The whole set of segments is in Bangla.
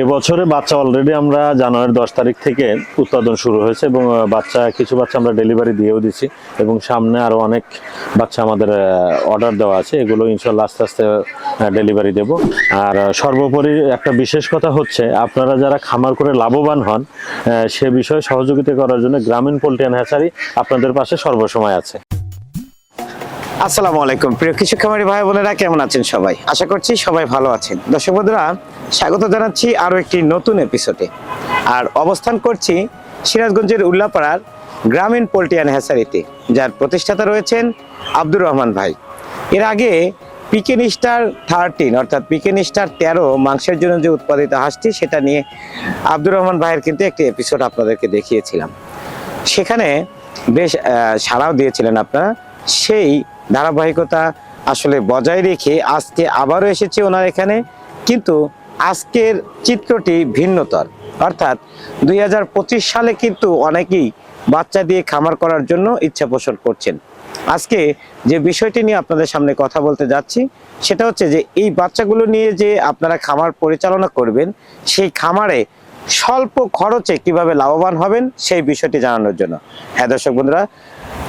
এবছরে বাচ্চা অলরেডি আমরা জানুয়ারির দশ তারিখ থেকে উৎপাদন শুরু হয়েছে এবং বাচ্চা, কিছু বাচ্চা আমরা ডেলিভারি দিয়েও দিচ্ছি এবং সামনে আরও অনেক বাচ্চা আমাদের অর্ডার দেওয়া আছে। এগুলো ইনশাল্লাহ আস্তে আস্তে ডেলিভারি দেব। আর সর্বোপরি একটা বিশেষ কথা হচ্ছে, আপনারা যারা খামার করে লাভবান হন সে বিষয়ে সহযোগিতা করার জন্য গ্রামীণ পোল্ট্রি হ্যাচারি আপনাদের পাশে সর্বসময় আছে। আসসালামু আলাইকুম। প্রিয় কৃষক খামারি ভাই বোনেরা, কেমন আছেন সবাই? আশা করছি সবাই ভালো আছেন। দর্শক বন্ধুরা, স্বাগত জানাচ্ছি আরও একটি নতুন এপিসোডে আর অবস্থান করছি সিরাজগঞ্জের উল্লাপাড়ার গ্রামীণ পোল্ট্রিয়ান হ্যাসারিতে, যার প্রতিষ্ঠাতা রয়েছেন আব্দুর রহমান ভাই। এর আগে পিকেন স্টার থার্টিন অর্থাৎ পিকেন স্টার তেরো মাংসের জন্য যে উৎপাদিত হাঁসটি, সেটা নিয়ে আব্দুর রহমান ভাইয়ের কিন্তু একটি এপিসোড আপনাদেরকে দেখিয়েছিলাম। সেখানে বেশ সাড়াও দিয়েছিলেন আপনারা। সেই ধারাবাহিকতা আসলে বজায় রেখে আজকে আবারও এসেছে ওনার এখানে। কিন্তু আজকের চিত্রটি ভিন্নতর। অর্থাৎ দুই হাজার পঁচিশ সালে কিন্তু অনেকেই বাচ্চা দিয়ে খামার করার জন্য ইচ্ছা পোষণ করছেন। আজকে যে বিষয়টি নিয়ে আপনাদের সামনে কথা বলতে যাচ্ছি, সেটা হচ্ছে যে এই বাচ্চাগুলো নিয়ে যে আপনারা খামার পরিচালনা করবেন, সেই খামারে স্বল্প খরচে কীভাবে লাভবান হবেন, সেই বিষয়টি জানানোর জন্য। হ্যাঁ দর্শক বন্ধুরা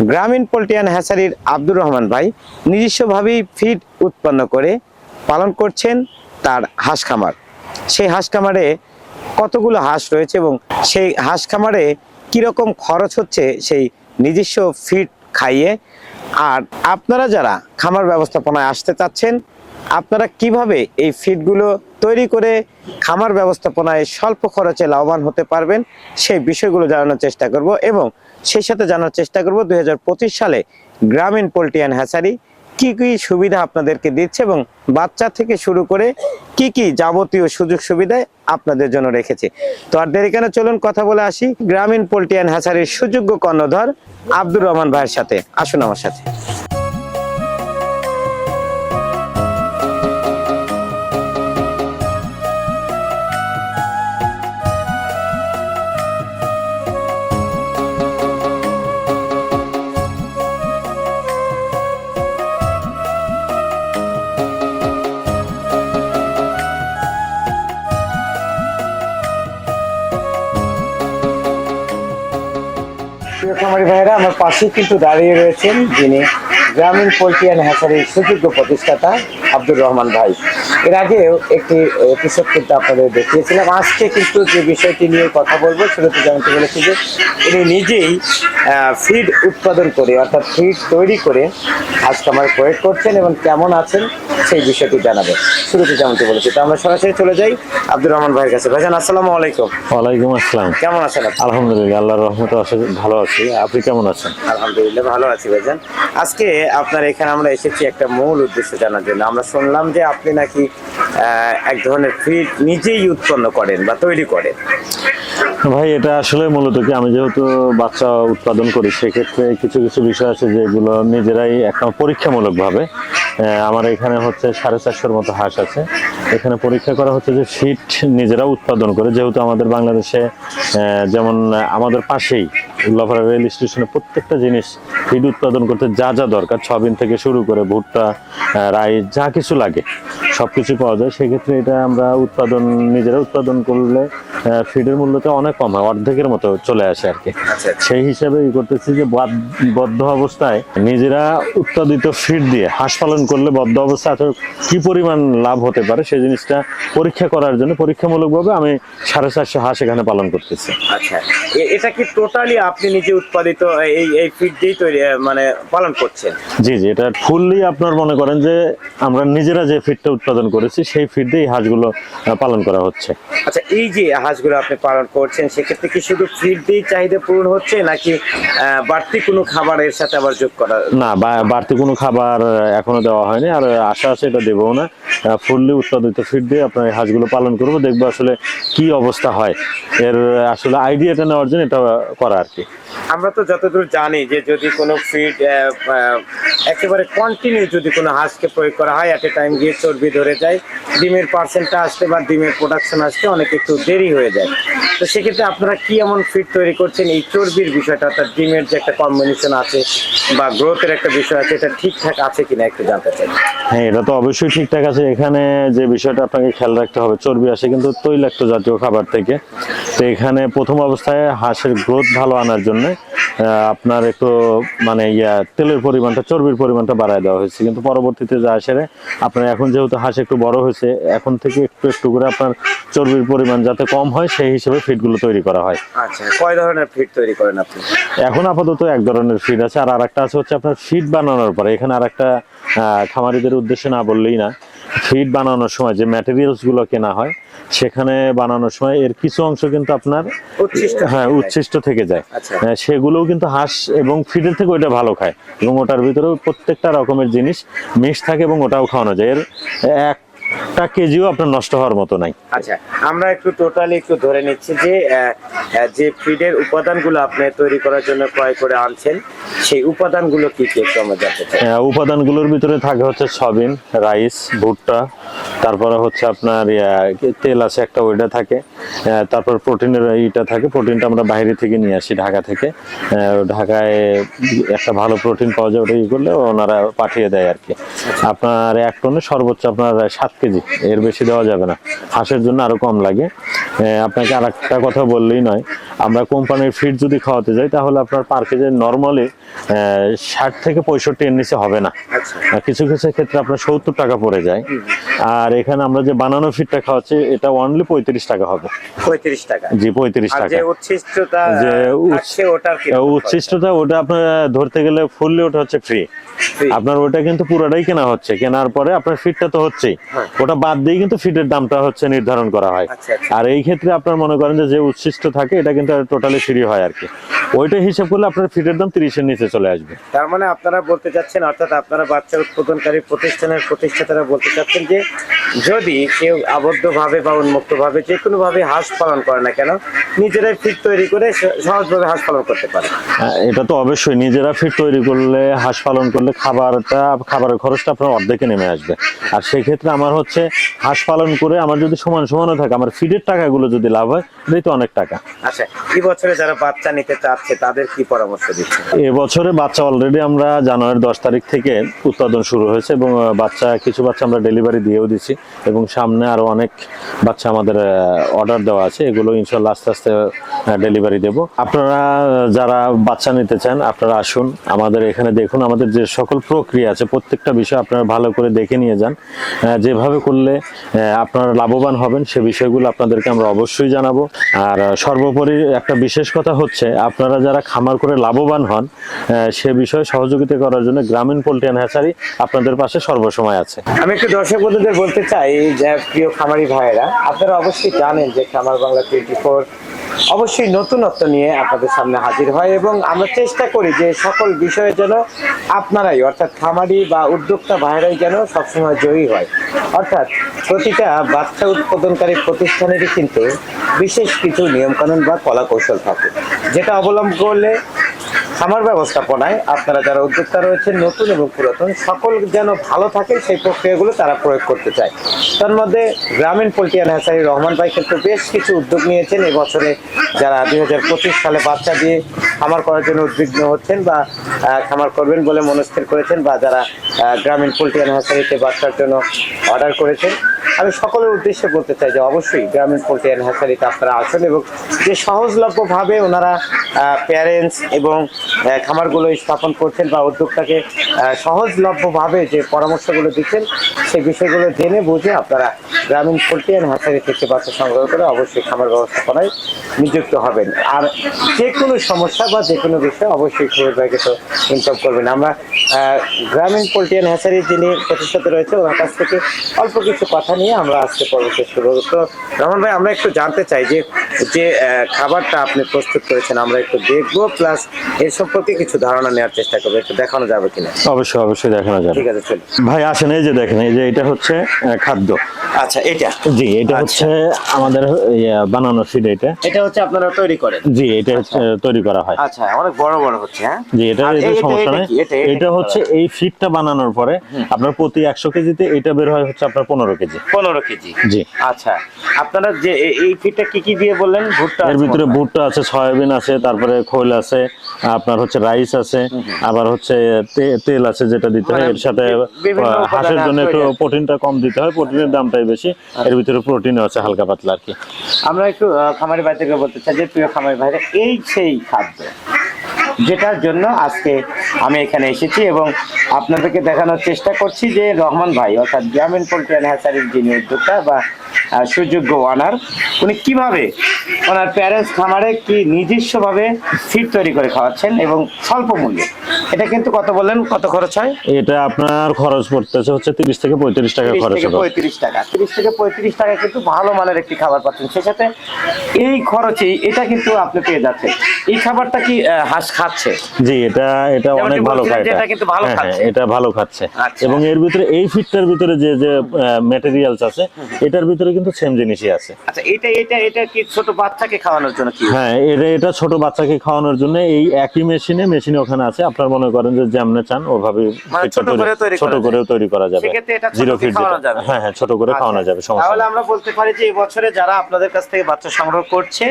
গ্রামীণ পোল্ট্রিয়ান হ্যাসারির আব্দুর রহমান ভাই নিজস্বভাবেই ফিড উৎপন্ন করে পালন করছেন তার হাঁস খামার। সেই হাঁস খামারে কতগুলো হাঁস রয়েছে এবং সেই হাঁস খামারে কীরকম খরচ হচ্ছে সেই নিজস্ব ফিড খাইয়ে? আর আপনারা যারা খামার ব্যবস্থাপনায় আসতে চাচ্ছেন, আপনারা কীভাবে এই ফিডগুলো তৈরি করে খামার ব্যবস্থাপনায় স্বল্প খরচে লাভবান হতে পারবেন সেই বিষয়গুলো জানানোর চেষ্টা করব এবং সেই সাথে জানার চেষ্টা করব দু হাজার পঁচিশ সালে গ্রামীণ পোলট্রি অ্যান্ড হ্যাচারি কি কি সুবিধা আপনাদেরকে দিচ্ছে এবং বাচ্চা থেকে শুরু করে কি কি যাবতীয় সুযোগ সুবিধায় আপনাদের জন্য রেখেছে। তো আর দেরি কেন, চলুন কথা বলে আসি গ্রামীণ পোলট্রি অ্যান্ড হ্যাচারির সুযোগ্য কর্ণধর আব্দুর রহমান ভাইয়ের সাথে। আসুন আমার সাথে। খামারি ভাইরা, আমার পাশে কিন্তু দাঁড়িয়ে রয়েছেন যিনি গ্রামীণ পোলট্রি অ্যান্ড হ্যাচারির সুযোগ্য প্রতিষ্ঠাতা আব্দুর রহমান ভাই। এর আগেও একটি এপিসোড কিন্তু আপনাদের দেখিয়েছিলাম। আজকে কিন্তু যে বিষয়টি নিয়ে কথা বলব শুরুতে জানতে বলেছি যে উনি নিজেই ফিড উৎপাদন করে অর্থাৎ ফিড তৈরি করে হাঁস খামার প্রয়োগ করছেন এবং কেমন আছেন সেই বিষয়টি জানাবেন। শুরুতে জানতে বলেছি। তো আমরা সরাসরি চলে যাই আব্দুর রহমান ভাইয়ের কাছে। ভাইজান আসসালামু আলাইকুম। ওয়ালাইকুম আসসালাম। কেমন আছেন আলহামদুলিল্লাহ আল্লাহর রহমতে ভালো আছি। আপনি কেমন আছেন? আলহামদুলিল্লাহ ভালো আছি ভাইজান। আজকে আপনার এখানে আমরা এসেছি একটা মূল উদ্দেশ্য জানার জন্য। আমরা শুনলাম যে আপনি নাকি এক ধরনের ফিড নিজেই উৎপন্ন করেন বা তৈরি করেন। ভাই, এটা আসলে মূলত কি, আমি যেহেতু বাচ্চা উৎপাদন করি, সেক্ষেত্রে কিছু কিছু বিষয় আছে যেগুলো নিজেরাই একটা পরীক্ষামূলক ভাবে আমার এখানে হচ্ছে সাড়ে চারশোর মতো হাঁস আছে। এখানে পরীক্ষা করা হচ্ছে যে ফিট নিজেরা উৎপাদন করে, যেহেতু আমাদের বাংলাদেশে যেমন আমাদের পাশেই উল্লাপাড়া রেল স্টেশনে প্রত্যেকটা জিনিস ফিড উৎপাদন করতে যা যা দরকার, ছবিন থেকে শুরু করে ভুট্টা রাইস, যা কিছু লাগে। সব কিছু পাওয়া যায়। সেক্ষেত্রে এটা আমরা উৎপাদন নিজেরা উৎপাদন করলে ফিডের মূল্যটা অনেক কম হয় অর্ধেকের মতো চলে আসে আর কি। আচ্ছা সেই হিসাবে ই করতেছি যে বদ্ধ অবস্থায় নিজেরা উৎপাদিত ফিড দিয়ে হাঁস পালন করলে বদ্ধ অবস্থায় আসলে কি পরিমাণ লাভ হতে পারে সেই জিনিসটা পরীক্ষা করার জন্য পরীক্ষামূলকভাবে আমি সাড়ে চারশো হাঁস এখানে পালন করতেছি। আচ্ছা এটা কি টোটালি আপনি নিজে উৎপাদিত এই এই ফিড দিয়েই তৈরি মানে পালন করছেন? জি জি এটা ফুললি আপনার মনে করেন যে আমরা নিজেরা যে ফিডটা উৎপাদন করেছি সেই ফিড দিয়ে এই হাঁসগুলো পালন করা হচ্ছে। আচ্ছা এই যে হাঁসগুলো আপনি পালন করছেন সেক্ষেত্রে কি শুধু ফিড দিয়েই চাহিদা পূরণ হচ্ছে নাকি বাড়তি কোনো খাবার এর সাথে আবার যোগ করা না বাড়তি কোনো খাবার এখনও দেওয়া হয়নি আর আশা আছে এটা দেবো না। ফুললি উৎপাদিত ফিড দিয়ে আপনার এই হাঁসগুলো পালন করব দেখব আসলে কি অবস্থা হয়। এর আসলে আইডিয়াটা নেওয়ার জন্য এটা করা আর কি। কি আমরা তো যতদূর জানি যে যদি কোনো ফিড একেবারে কন্টিনিউ যদি কোনো হাঁসকে প্রয়োগ করা হয় এট এ টাইম গিয়ে চর্বি ধরে যায়, ডিমের পার্সেন্টটা আসতে বা ডিমের প্রোডাকশন আসতে অনেক একটু দেরি হয়ে যায়। তো সেক্ষেত্রে আপনারা কি এমন ফিড তৈরি করছেন? এই চর্বির বিষয়টা, অর্থাৎ ডিমের যে একটা কম্বিনেশন আছে বা গ্রোথের একটা বিষয় আছে, এটা ঠিকঠাক আছে কিনা একটু জানতে চাই। হ্যাঁ এটা তো অবশ্যই ঠিকঠাক আছে। এখানে যে বিষয়টা আপনাকে খেয়াল রাখতে হবে, চর্বি আসে কিন্তু তৈলাক্ত জাতীয় খাবার থেকে। তো এখানে প্রথম অবস্থায় হাঁসের গ্রোথ ভালো আনার জন্য আপনার একটু মানে ইয়া তেলের পরিমাণটা চর্বির পরিমাণটা বাড়ায় দেওয়া হয়েছে। কিন্তু পরবর্তীতে যা আসে আপনার এখন যেহেতু হাঁস একটু বড় হয়েছে এখন থেকে একটু একটু করে আপনার চর্বির পরিমাণ যাতে কম হয় সেই হিসেবে ফিডগুলো তৈরি করা হয়। আচ্ছা কয় ধরনের ফিড তৈরি করেন আপনি? এখন আপাতত এক ধরনের ফিড আছে আর আরেকটা আছে হচ্ছে আপনার ফিড বানানোর পরে। এখানে আরেকটা আহ, খামারিদের উদ্দেশ্যে না বললেই না। ফিড বানানোর সময় যে ম্যাটেরিয়ালসগুলো কেনা হয় সেখানে বানানোর সময় এর কিছু অংশ কিন্তু আপনার হ্যাঁ উচ্ছিষ্ট থেকে যায়। আচ্ছা। হ্যাঁ, সেগুলোও কিন্তু হাঁস এবং ফিডের থেকে ওইটা ভালো খায়। এবং ওটার ভিতরেও প্রত্যেকটা রকমের জিনিস মিশ থাকে এবং ওটাও খাওয়ানো যায়। এর একটা কেজিও আপনার নষ্ট হওয়ার মতো নাই। আচ্ছা আমরা একটু টোটালি একটু ধরে নিচ্ছি যে যে ফিডের উপাদানগুলো আপনি তৈরি করার জন্য ক্রয় করে আনছেন সেই উপাদানগুলো কি কি একটু আমরা জানতে চাই। উপাদানগুলোর ভিতরে থাকে হচ্ছে সয়াবিন রাইস ভুট্টা তারপরে হচ্ছে আপনার তেল আছে একটা ওইটা থাকে তারপর প্রোটিনের ইটা থাকে প্রোটিনটা আমরা বাইরে থেকে নিয়ে আসি ঢাকা থেকে ঢাকায় একটা ভালো প্রোটিন পাওয়া যায় ওটা ই করলে ওনারা পাঠিয়ে দেয় আর কি। আপনার এক টনে সর্বোচ্চ আপনার সাত কেজি, এর বেশি দেওয়া যাবে না। হাঁসের জন্য আরও কম লাগে। আপনাকে আর কথা বললেই নয় আমরা কোম্পানির ফিড যদি খাওয়াতে যাই তাহলে আপনার পার কেজি নর্মালি ষাট থেকে পঁয়ষট্টি এর নিচে হবে না। আচ্ছা। কিছু কিছু ক্ষেত্রে আপনার সত্তর টাকা পড়ে যায়। আর এখানে আমরা যে বানানো ফিটটা খাওয়াচ্ছি এটা অনলি পঁয়ত্রিশ টাকা হবে। পঁয়ত্রিশ টাকা। জি পঁয়ত্রিশ টাকা। যে উচ্ছিষ্টটা ওটা আপনার ধরতে গেলে ফুললি ওটা হচ্ছে ফ্রি আপনার ওটা কিন্তু পুরোটাই কেনা হচ্ছে। কেনার পরে আপনার ফিটটা তো হচ্ছেই। হ্যাঁ। ওটা বাদ দিয়ে কিন্তু ফিটের দামটা হচ্ছে নির্ধারণ করা হয়। আচ্ছা, আচ্ছা। আর এই ক্ষেত্রে আপনার মনে করেন যে যে উচ্ছিষ্ট থাকে এটা কিন্তু টোটালি ফ্রি হয় আর কি। ওইটা হিসাব করলে আপনার ফিটের দাম তিরিশের নিচে চলে আসবে। তার মানে আপনারা বলতে চাচ্ছেন অর্থাৎ আপনারা বাচ্চা উৎপাদনকারী প্রতিষ্ঠানের প্রতিষ্ঠাতারা বলতে চাচ্ছেন যে যদি কেউ আবদ্ধভাবে বা উন্মুক্তভাবে যে কোনো ভাবে হাঁস পালন করে না কেন নিজেরাই ফিট তৈরি করে সহজভাবে হাঁস পালন করতে পারে। হ্যাঁ, এটা তো অবশ্যই। নিজেরা ফিট তৈরি করলে হাঁস পালন করলে খাবারটা খাবারের খরচটা আপনার অর্ধেকে নেমে আসবে। আর সেই ক্ষেত্রে আমার হচ্ছে হাঁস পালন করে আমার যদি সমান সমানও থাকে আমার ফিডের টাকাগুলো যদি লাভ হয় এটাই তো অনেক টাকা। আচ্ছা এই বছরে যারা বাচ্চা নিতে চাচ্ছে, তাদের কি পরামর্শ দিচ্ছেন? এবছরে বাচ্চা অলরেডি আমরা জানুয়ারির দশ তারিখ থেকে উৎপাদন শুরু হয়েছে এবং বাচ্চা, কিছু বাচ্চা আমরা ডেলিভারি দিয়েও দিচ্ছি এবং সামনে আরও অনেক বাচ্চা আমাদের অর্ডার দেওয়া আছে। এগুলো ইনশাল্লাহ আস্তে আস্তে ডেলিভারি দেব। আপনারা যারা বাচ্চা নিতে চান, আপনারা আসুন আমাদের এখানে দেখুন। আমাদের যে সকল প্রক্রিয়া আছে, প্রত্যেকটা বিষয় আপনারা ভালো করে দেখে নিয়ে যান। যেভাবে করলে আপনারা লাভবান হবেন, সে বিষয়গুলো আপনাদেরকে আমরা অবশ্যই জানাব। আর সর্বোপরি একটা বিশেষ কথা হচ্ছে, আপনারা যারা খামার করে লাভবান হন সে বিষয়ে সহযোগিতা করার জন্য গ্রামীণ পোল্ট্রিয়ান হ্যাচারি আপনাদের পাশে সর্বসময় আছে। আমি একটু দর্শক বন্ধুদের বলতে চাই, যে প্রিয় খামারি ভাইয়েরা, আপনারা অবশ্যই জানেন যে খামার বাংলা টোয়েন্টি অবশ্যই নতুনত্ব নিয়ে আপনাদের সামনে হাজির হয় এবং আমরা চেষ্টা করি যে সকল বিষয়ে যেন আপনারাই, অর্থাৎ খামারি বা উদ্যোক্তা ভাইরাই যেন সবসময় জয়ী হয়। অর্থাৎ প্রতিটা বাচ্চা উৎপাদনকারী প্রতিষ্ঠানেরই কিন্তু বিশেষ কিছু নিয়মকানুন বা কলা কৌশল থাকে, যেটা অবলম্বন করলে খামার ব্যবস্থাপনায় আপনারা যারা উদ্যোক্তা রয়েছেন, নতুন এবং পুরাতন, সকল যেন ভালো থাকে সেই প্রক্রিয়াগুলো তারা প্রয়োগ করতে চায়। তার মধ্যে গ্রামীণ পোল্ট্রিয়ান হ্যাসারি রহমান ভাই কিন্তু বেশ কিছু উদ্যোগ নিয়েছেন। এবছরে যারা দুই হাজার পঁচিশ সালে বাচ্চা দিয়ে খামার করার জন্য উদ্বিগ্ন হচ্ছেন বা খামার করবেন বলে মনস্থির করেছেন বা যারা গ্রামীণ পোল্ট্রিয়ান হ্যাসারিতে বাচ্চার জন্য অর্ডার করেছেন আমি সকলের উদ্দেশ্যে বলতে চাই যে অবশ্যই গ্রামীণ পোল্ট্রিয়ান হ্যাসারিতে আপনারা আসুন এবং যে সহজলভ্যভাবে ওনারা প্যারেন্টস এবং খামারগুলো স্থাপন করছেন বা উদ্যোগটাকে সহজলভ্যভাবে যে পরামর্শগুলো দিচ্ছেন, সেই বিষয়গুলো জেনে বুঝে আপনারা গ্রামীণ পোল্ট্রিয়ান হ্যাচারি থেকে বাচ্চা সংগ্রহ করে অবশ্যই খামার ব্যবস্থাপনায় নিযুক্ত হবেন। আর যে কোনো সমস্যা বা যে কোনো বিষয় অবশ্যই ভাইকে তো ইনফর্ম করবেন। আমরা গ্রামীণ পোল্ট্রিয়ান হ্যাচারি যিনি প্রতিষ্ঠাতা রয়েছে ওনার কাছ থেকে অল্প কিছু কথা নিয়ে আমরা আজকে পর্ব শেষ করব। তো রহমান ভাই আমরা একটু জানতে চাই যে যে খাবারটা আপনি প্রস্তুত করেছেন আমরা একটু দেখব প্লাস এর সম্পর্কে কিছু ধারণা নেওয়ার চেষ্টা করব। একটু দেখানো যাবে কিনা? অবশ্যই অবশ্যই দেখানো যাবে। ঠিক আছে ভাই আসেন এই যে দেখেন এই যে এটা হচ্ছে খাদ্য। আচ্ছা। এটা। জি এটা আচ্ছা। হচ্ছে আমাদের ইয়ে, বানানো এটা। এটা হচ্ছে আপনারা তৈরি করেন? জি এটা তৈরি করা হয়। আচ্ছা অনেক বড় বড় হচ্ছে হ্যাঁ? জি এটা এটা এই- সমস্যা নেই? এটা- হচ্ছে এই ফিডটা বানানোর পরে আপনার প্রতি একশো কেজিতে এটা বের হয় হচ্ছে আপনার পনেরো কেজি। পনেরো কেজি। জি। আচ্ছা আপনারা যে এই ফিটটা কি কি দিয়ে বললেন? ভুট্টা এর ভিতরে ভুট্টা আছে সয়াবিন আছে তারপরে খোল আছে আপনার হচ্ছে রাইস আছে আবার হচ্ছে তেল আছে যেটা দিতে হয় মানে এর সাথে হাঁসের জন্য একটু। প্রোটিনটা কম দিতে হয় প্রোটিনের দামটাই বেশি। এর ভিতরে প্রোটিন আছে, হালকা পাতলা আর কি। আমরা একটু খামারি ভাই থেকে বলতে চাই যে, প্রিয় খামারি ভাইরা, এই সেই খাদ্য যেটার জন্য আজকে আমি এখানে এসেছি এবং আপনাদেরকে দেখানোর চেষ্টা করছি যে রহমান ভাই, অর্থাৎ গ্রামীণ পোল্ট্রি অ্যান্ড হ্যাচারির যিনি উদ্যোক্তা বা সুযোগ্য ওনার উনি কীভাবে ওনার প্যারেন্টস খামারে কি নিজস্বভাবে ফিড তৈরি করে খাওয়াচ্ছেন এবং স্বল্প মূল্যে? এটা কিন্তু কত বললেন? কত খরচ হয়? এটা আপনার খরচ পড়তেছে হচ্ছে তিরিশ থেকে পঁয়ত্রিশ টাকা খরচ পঁয়ত্রিশ টাকা। তিরিশ থেকে পঁয়ত্রিশ টাকা কিন্তু ভালো মানের একটি খাবার পাচ্ছেন। সে সাথে এই খরচে এটা কিন্তু আপনি পেয়ে যাচ্ছেন। এই খাবারটা কি হাঁস খাচ্ছে? জি এটা এটা অনেক ভালো খায় এটা। এটা কিন্তু ভালো হ্যাঁ, হ্যাঁ, খাচ্ছে। এটা ভালো খাচ্ছে। আচ্ছা। এবং এর ভিতরে এই ফিটটার ভিতরে যে যে ম্যাটেরিয়ালস আছে এটার ভিতরে কিন্তু সেম জিনিসই আছে। আচ্ছা এটা এটা এটা কি ছোট বাচ্চাকে খাওয়ানোর জন্য কি? হ্যাঁ এটা এটা ছোট বাচ্চাকে খাওয়ানোর জন্য এই একই মেশিনে মেশিনে ওখানে আছে। আপনার মনে করেন যে যেমনে চান ওভাবে মানে ছোট করে তৈরি ছোট করা তৈরি করা যাবে। সেক্ষেত্রে এটা জিরো ফিট যাবে। হ্যাঁ হ্যাঁ ছোট করে খাওয়ানো আচ্ছা। যাবে সমস্যা তাহলে আমরা বলতে পারি যে এই বছরে যারা আপনাদের কাছ থেকে বাচ্চা সংগ্রহ করছে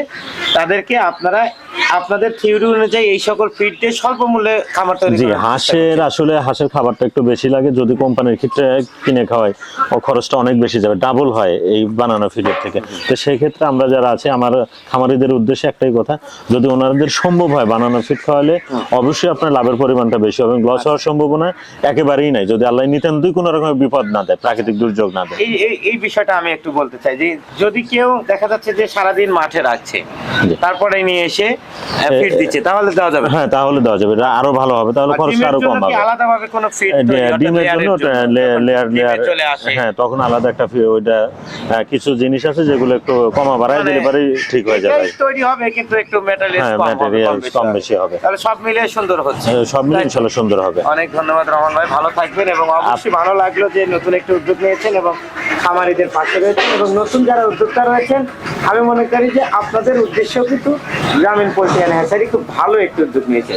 তাদেরকে আপনারা আপনাদের থিওরি অনুযায়ী এই সকল ফিড দিয়ে স্বল্প মূল্যে খাবার তৈরি জি হাঁসের আসলে হাঁসের খাবারটা একটু বেশি লাগে। যদি কোম্পানির ক্ষেত্রে কিনে খাওয়াই ও খরচটা অনেক বেশি যাবে ডাবল হয়। এই বানানো ফিডের থেকে। তো সেই ক্ষেত্রে আমরা যারা আছে আমার খামারিদের উদ্দেশ্যে একটাই কথা যদি ওনাদের সম্ভব হয় বানানো ফিড খাওয়ালে অবশ্যই আপনার লাভের পরিমাণটা বেশি হবে। লস হওয়ার সম্ভাবনা একেবারেই নাই। যদি আল্লাহ নিতেন দুই কোনো রকমের বিপদ না দেয় প্রাকৃতিক দুর্যোগ না দেয়। এই বিষয়টা আমি একটু বলতে চাই যে যদি কেউ দেখা যাচ্ছে যে সারাদিন মাঠে রাখছে তারপরে নিয়ে এসে ফিড দিচ্ছে তাহলে দেওয়া যাবে হ্যাঁ তাহলে দেওয়া যাবে। এটা আরও ভালো হবে তাহলে আর খরচটা আরও কম হবে। আলাদাভাবে কোনো ফিড ডিমের জন্য লেয়ার লেয়ার হ্যাঁ তখন আলাদা একটা ওইটা কিছু জিনিস আছে যেগুলো একটু কমা বাড়ায় মানে দিলে পরেই ঠিক হয়ে যাবে। তৈরি হবে কিন্তু একটু মেটারিয়ালস হ্যাঁ, কম বেশি হবে। তাহলে সব মিলিয়ে সুন্দর হচ্ছে। সব মিলে তাই তো? ইনশাল্লাহ সুন্দর হবে। অনেক ধন্যবাদ রহমান ভাই ভালো থাকবেন এবং অবশ্যই ভালো লাগল যে নতুন একটি উদ্যোগ নিয়েছেন এবং খামারিদের পাশে রয়েছেন এবং নতুন যারা উদ্যোক্তা রয়েছেন আমি মনে করি যে আপনাদের উদ্দেশ্যও কিন্তু গ্রামীণ পোল্ট্রি অ্যান্ড হ্যাচারি খুব ভালো একটি উদ্যোগ নিয়েছে।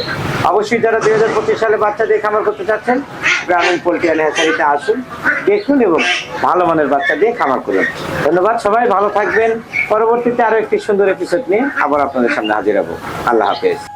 অবশ্যই যারা দুই হাজার পঁচিশ সালে বাচ্চা দিয়ে খামার করতে চাচ্ছেন গ্রামীণ পোল্ট্রি অ্যান্ড হ্যাচারিতে আসুন দেখুন এবং ভালো মানের বাচ্চা দিয়ে খামার করুন। ধন্যবাদ সবাই, ভালো থাকবেন। পরবর্তীতে আরও একটি সুন্দর এপিসোড নিয়ে আবার আপনাদের সামনে হাজির হব। আল্লাহ হাফেজ।